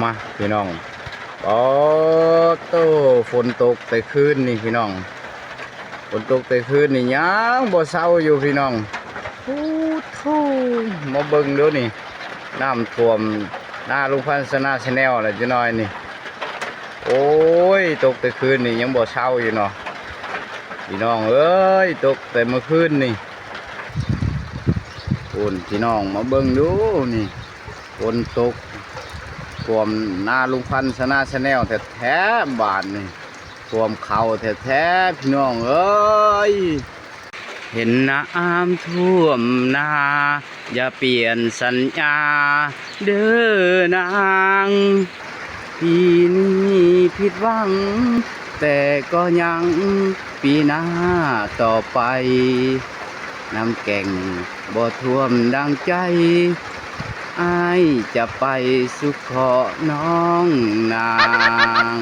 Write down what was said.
มาพี่น้องโอ้โตฝนตกแต่คืนนี่พี่น้อง ฝนตกแต่คืนนี่ยังบ่เศร้าอยู่พี่น้องโอ้โธ่มาเบิ่งดูนี่ น้ำท่วมหน้าลุงพันธ์สนาชแนลอะไรจะน้อยนี่ โอ้ยตกแต่คืนนี่ยังบ่เศร้าอยู่เนาะพี่น้องเอ้ยตกแต่เมื่อคืนนี่อุ่นพี่น้องมาเบิ่งดูนี่ฝนตก ท่วมหน้าลุงพันธ์ชนะชาแนลแท้ๆบาทนี่ท่วมเขาแท้ๆพี่น้องเอ้ยเห็นน้ำท่วมนา อย่าเปลี่ยนสัญญา เด้อนางปีนี้ผิดหวัง แต่ก็ยังปีหน้าต่อไป น้ำแก่งบ่ท่วมดังใจ ไอจะไปสุขขอน้องนาง